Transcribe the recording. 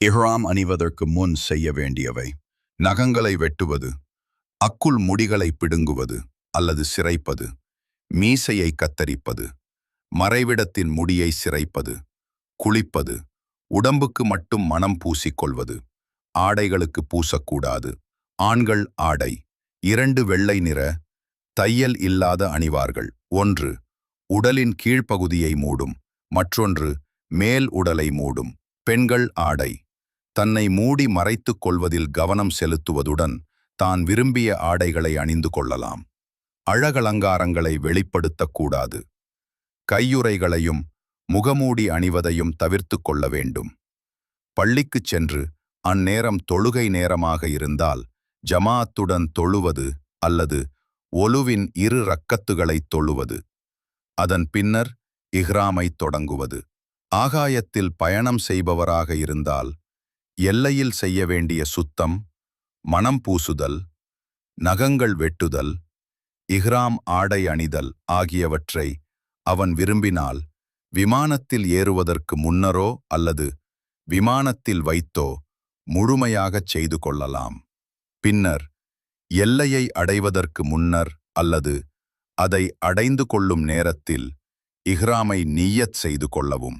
இஹ்ராம் அணிவதற்கு முன் செய்ய வேண்டியவை. நகங்களை வெட்டுவது அக்குள் முடிகளை பிடுங்குவது அல்லது சிரைப்பது மீசையை கத்தரிப்பது மறைவிடத்தின் முடியை சிரைப்பது குளிப்பது உடம்புக்கு மட்டும் மனம் பூசிக்கொள்வது ஆடைகளுக்கு பூசக்கூடாது ஆண்கள் ஆடை இரண்டு வெள்ளை நிற தையல் இல்லாத அணிவார்கள். ஒன்று உடலின் கீழ்ப்பகுதியை மூடும் மற்றொன்று மேல் உடலை மூடும் பெண்கள் ஆடை. தன்னை மூடி மறைத்துக் கொள்வதில் கவனம் செலுத்துவதுடன் தான் விரும்பிய ஆடைகளை அணிந்து கொள்ளலாம். அழகலங்காரங்களை வெளிப்படுத்தக்கூடாது கையுறைகளையும் முகமூடி அணிவதையும் தவிர்த்து கொள்ள வேண்டும். பள்ளிக்குச் சென்று அந்நேரம் தொழுகை நேரமாக இருந்தால் ஜமாத்துடன் தொழுவது அல்லது ஒலுவின் இரு ரக்கத்துகளைத் தொழுவது. அதன் பின்னர் இஹ்ராமைத் தொடங்குவது. ஆகாயத்தில் பயணம் செய்பவராக இருந்தால் எல்லையில் செய்ய வேண்டிய சுத்தம் மனம் பூசுதல் நகங்கள் வெட்டுதல் இஹ்ராம் ஆடை அணிதல் ஆகியவற்றை அவன் விரும்பினால் விமானத்தில் ஏறுவதற்கு முன்னரோ அல்லது விமானத்தில் வைத்தோ முழுமையாகச் செய்து கொள்ளலாம். பின்னர் எல்லையை அடைவதற்கு முன்னர் அல்லது அதை அடைந்து கொள்ளும் நேரத்தில் இஹ்ராமை நீயத் செய்து கொள்ளவும்.